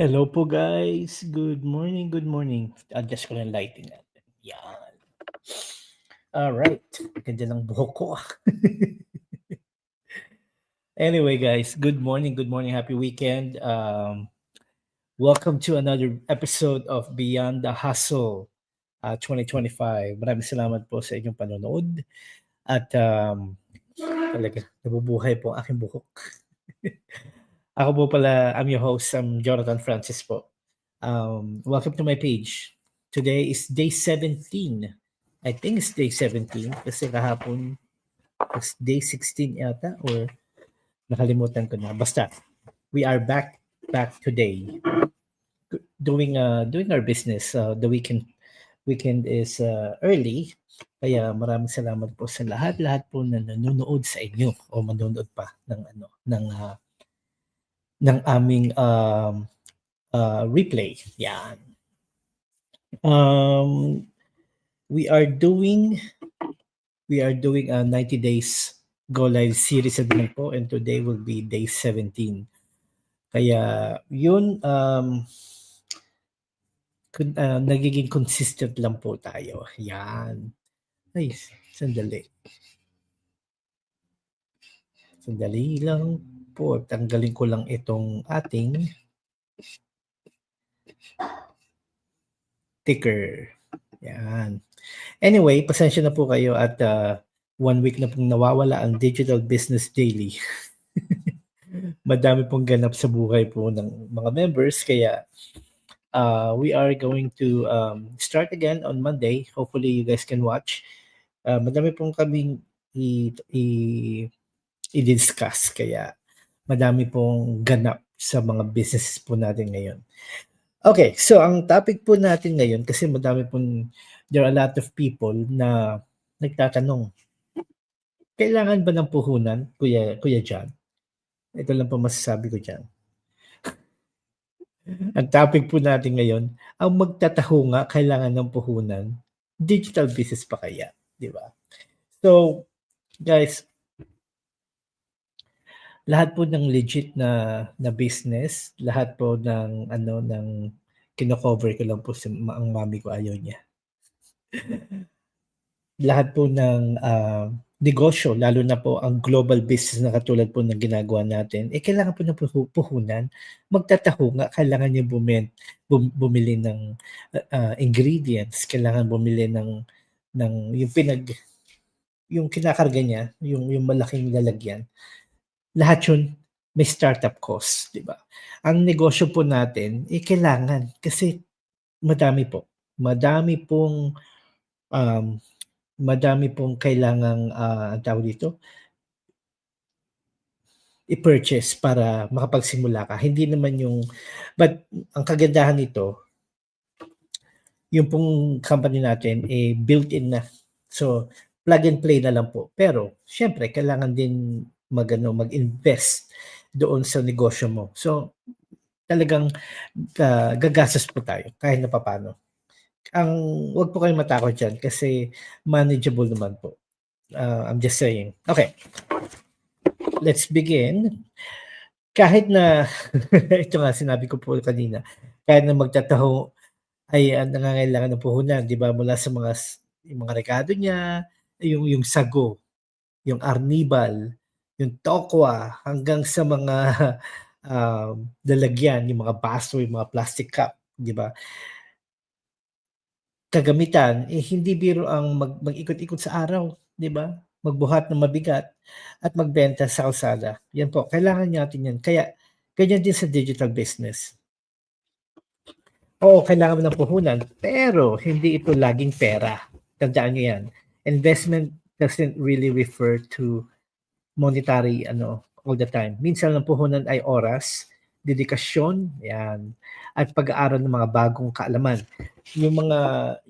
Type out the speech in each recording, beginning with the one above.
Hello po guys. Good morning, good morning. Adjust ko lang lighting natin. Yan. Alright. Ganda ng buhok ko. ah. anyway guys, good morning, good morning. Happy weekend. Um, welcome to another episode of Beyond the Hustle uh, 2025. Maraming salamat po sa inyong panonood. At um, talaga, nabubuhay po ang aking buhok. Ako po pala, I'm your host, I'm Jonathan Francis po. Um, welcome to my page. Today is day 17. I think it's day 17 kasi kahapon it's day 16 yata or nakalimutan ko na. Basta, we are back back today doing uh doing our business. Uh, the weekend weekend is uh, early. Kaya maraming salamat po sa lahat-lahat po na nanonood sa inyo o manonood pa ng ano ng uh, ng aming um, uh, replay. Yan. Um, we are doing we are doing a 90 days go live series naman po and today will be day 17. Kaya yun um kun, uh, nagiging consistent lang po tayo. Yan. Ay, sandali. Sandali lang po. Tanggalin ko lang itong ating ticker. Yan. Anyway, pasensya na po kayo at uh, one week na pong nawawala ang Digital Business Daily. Madami pong ganap sa buhay po ng mga members kaya uh, we are going to um, start again on Monday. Hopefully you guys can watch. Uh, madami pong kaming i, i, i-discuss kaya madami pong ganap sa mga businesses po natin ngayon. Okay, so ang topic po natin ngayon kasi madami pong there are a lot of people na nagtatanong kailangan ba ng puhunan, Kuya Kuya John? Ito lang po masasabi ko diyan. ang topic po natin ngayon, ang magtataho nga kailangan ng puhunan, digital business pa kaya, di ba? So, guys, lahat po ng legit na na business, lahat po ng ano ng kino-cover ko lang po sa ang mami ko ayaw niya. lahat po ng uh, negosyo, lalo na po ang global business na katulad po ng ginagawa natin, eh kailangan po ng puhunan, magtataho nga, kailangan niya bumin, bum, bumili ng uh, ingredients, kailangan bumili ng ng yung pinag yung kinakarga niya, yung yung malaking lalagyan. Lahat yun may startup cost, di ba? Ang negosyo po natin, eh kailangan kasi madami po. Madami pong um, madami pong kailangang uh, ang tawag dito i-purchase para makapagsimula ka. Hindi naman yung but ang kagandahan nito yung pong company natin eh built-in na. So plug and play na lang po. Pero syempre kailangan din magano mag-invest doon sa negosyo mo. So talagang uh, gagastos po tayo kahit na papaano ang wag po kayong matakot diyan kasi manageable naman po. Uh, I'm just saying. Okay. Let's begin. Kahit na ito nga sinabi ko po kanina, kahit na magtataho ay uh, nangangailangan ng puhunan, 'di ba? Mula sa mga yung mga rekado niya, yung yung sago, yung arnibal, yung tokwa hanggang sa mga uh, lalagyan, yung mga baso, yung mga plastic cup, 'di ba? kagamitan, eh, hindi biro ang mag mag-ikot-ikot sa araw, 'di ba? Magbuhat ng mabigat at magbenta sa kalsada. Yan po, kailangan natin yan. Kaya ganyan din sa digital business. Oo, kailangan mo ng puhunan, pero hindi ito laging pera. Tandaan niyo yan. Investment doesn't really refer to monetary ano all the time. Minsan ang puhunan ay oras, dedikasyon, yan, at pag-aaral ng mga bagong kaalaman. Yung mga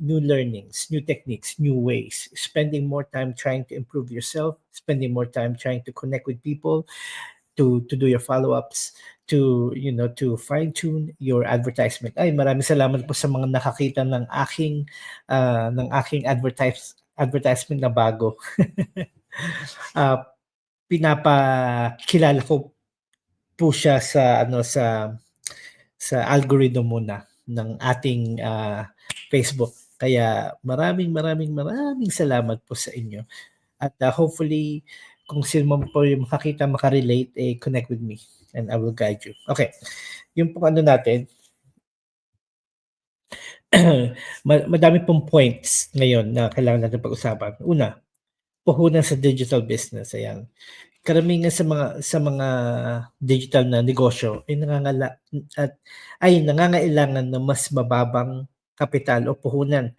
new learnings, new techniques, new ways, spending more time trying to improve yourself, spending more time trying to connect with people, to to do your follow-ups, to you know, to fine-tune your advertisement. Ay, maraming salamat po sa mga nakakita ng aking uh, ng aking advertise advertisement na bago. uh, pinapakilala ko po siya sa ano sa sa algorithm muna ng ating uh, Facebook. Kaya maraming maraming maraming salamat po sa inyo. At uh, hopefully kung sino man po yung makakita, makarelate, eh, connect with me and I will guide you. Okay. Yung po ano natin, madami pong points ngayon na kailangan natin pag-usapan. Una, puhunan sa digital business. Ayan. Karamihan sa mga sa mga digital na negosyo ay nangangala at ay nangangailangan ng mas mababang kapital o puhunan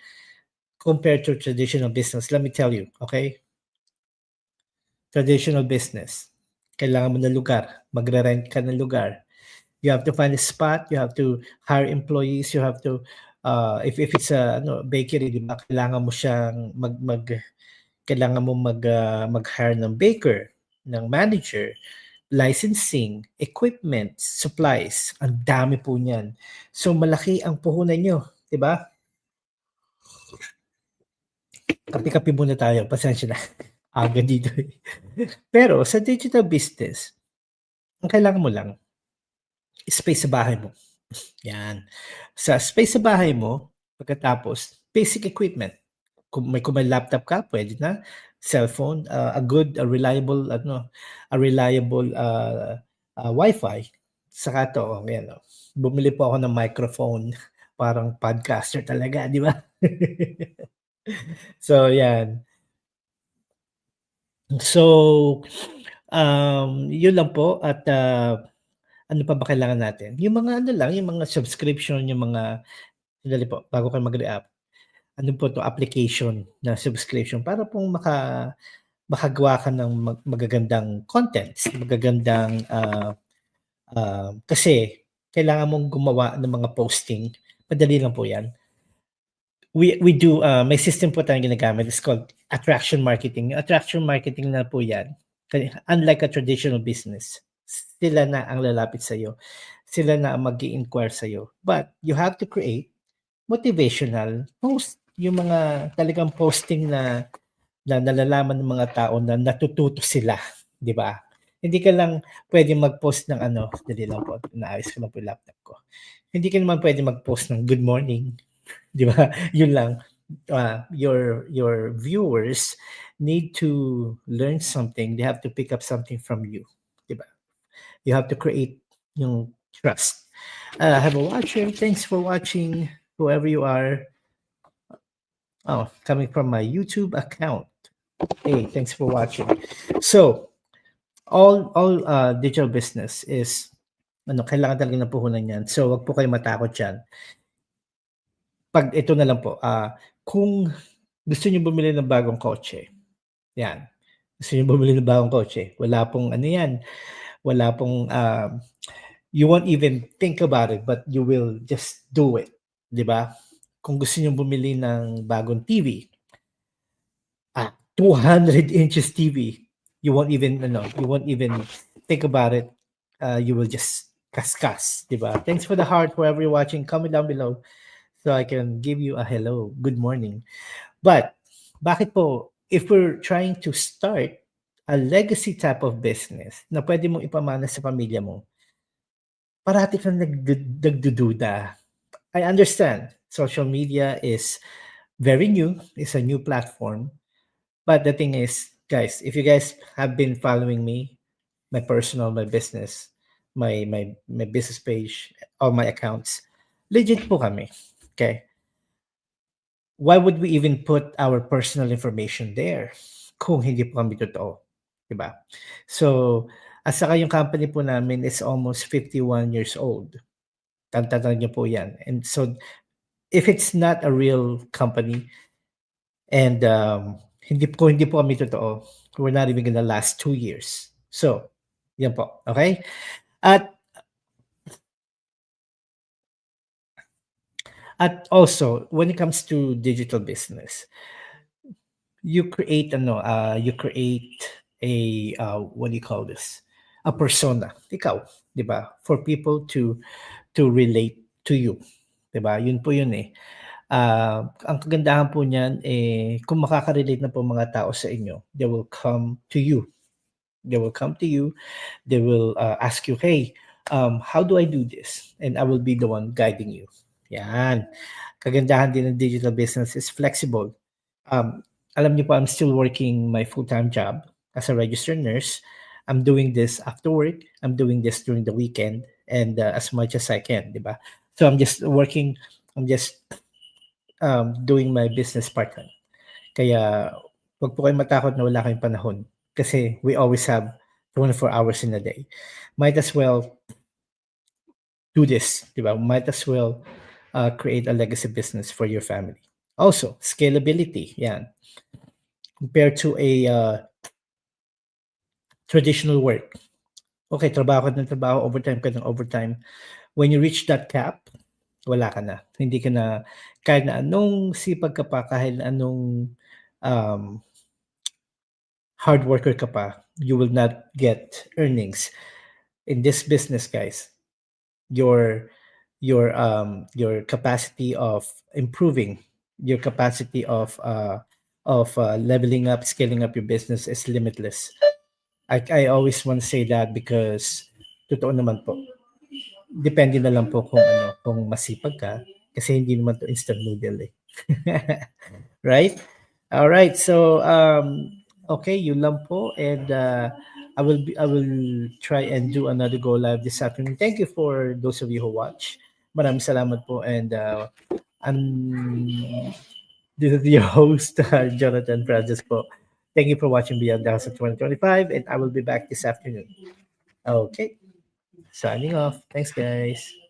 compared to traditional business. Let me tell you, okay? traditional business. Kailangan mo ng lugar, magre-rent ka ng lugar. You have to find a spot, you have to hire employees, you have to uh, if if it's a ano bakery, di ba? Kailangan mo siyang mag mag kailangan mo mag uh, mag-hire ng baker, ng manager, licensing, equipment, supplies. Ang dami po niyan. So malaki ang puhunan nyo, di ba? Kapi-kapi muna tayo, pasensya na aga dito. Eh. Pero sa digital business, ang kailangan mo lang, space sa bahay mo. Yan. Sa space sa bahay mo, pagkatapos, basic equipment. Kung may, kung may laptop ka, pwede na. Cellphone, uh, a good, a reliable, ano, a reliable uh, uh, Wi-Fi. Saka to, oh, yan, oh. bumili po ako ng microphone. Parang podcaster talaga, di ba? so, yan. So, um, yun lang po at uh, ano pa ba kailangan natin? Yung mga ano lang, yung mga subscription, yung mga sandali po, bago kayo mag-re-up. Ano po to application na subscription para pong maka makagawa ka ng mag- magagandang contents, magagandang uh, uh, kasi kailangan mong gumawa ng mga posting. Madali lang po 'yan. We we do uh, may system po tayong ginagamit. It's called attraction marketing. Attraction marketing na po yan unlike a traditional business sila na ang lalapit sa iyo sila na ang mag-inquire sa iyo but you have to create motivational post yung mga talagang posting na na nalalaman ng mga tao na natututo sila di ba hindi ka lang pwede mag-post ng ano dali lang po naayos ko lang po yung laptop ko hindi ka naman pwede mag-post ng good morning Di ba? Yun lang. Uh, your your viewers need to learn something. They have to pick up something from you. Di ba? You have to create yung trust. Uh, have a watcher. Thanks for watching, whoever you are. Oh, coming from my YouTube account. Hey, thanks for watching. So, all all uh, digital business is ano, kailangan talaga ng puhunan yan. So, wag po kayo matakot dyan. Pag ito na lang po, ah, kung gusto niyo bumili ng bagong kotse, 'yan. Gusto niyo bumili ng bagong kotse, wala pong ano 'yan, wala pong, um, you won't even think about it but you will just do it, 'di ba? Kung gusto niyo bumili ng bagong TV, ah, 200 inches TV, you won't even ano, you won't even think about it, uh, you will just kaskas, 'di ba? Thanks for the heart, whoever you're watching, comment down below so I can give you a hello, good morning. But bakit po, if we're trying to start a legacy type of business na pwede mong ipamana sa pamilya mo, parati kang nagdududa. I understand social media is very new, it's a new platform. But the thing is, guys, if you guys have been following me, my personal, my business, my my my business page, all my accounts, legit po kami. Okay. Why would we even put our personal information there kung hindi po kami totoo? Diba? So, at saka yung company po namin is almost 51 years old. Niyo po yan. And so, if it's not a real company and um, hindi po hindi po kami totoo, we're not even gonna last two years. So, yan po. Okay? At At also, when it comes to digital business, you create ano, uh, you create a uh, what do you call this? A persona. Ikaw, 'di ba? For people to to relate to you. 'Di ba? Yun po yun eh. Uh, ang kagandahan po niyan eh kung makaka-relate na po mga tao sa inyo, they will come to you. They will come to you. They will uh, ask you, "Hey, um, how do I do this? And I will be the one guiding you. Yan. Kagandahan din ng digital business is flexible. Um, alam niyo po, I'm still working my full-time job as a registered nurse. I'm doing this after work. I'm doing this during the weekend and uh, as much as I can, di ba? So I'm just working, I'm just um, doing my business part-time. Kaya wag po kayong matakot na wala kayong panahon kasi we always have 24 hours in a day. Might as well do this, di ba? Might as well uh, create a legacy business for your family. Also, scalability, yan. Compared to a uh, traditional work. Okay, trabaho ka ng trabaho, overtime ka ng overtime. When you reach that cap, wala ka na. Hindi ka na, kahit na anong sipag ka pa, kahit na anong um, hard worker ka pa, you will not get earnings. In this business, guys, your your um your capacity of improving your capacity of uh of uh, leveling up scaling up your business is limitless I, I always want to say that because totoo naman po depende na lang po kung ano kung masipag ka kasi hindi naman to instant noodle eh right all right so um okay yun lang po and uh, I will be, I will try and do another go live this afternoon. Thank you for those of you who watch. Maraming salamat po and uh, I'm this is your host uh, Jonathan Francis po. Thank you for watching Beyond the House of 2025 and I will be back this afternoon. Okay. Signing off. Thanks guys.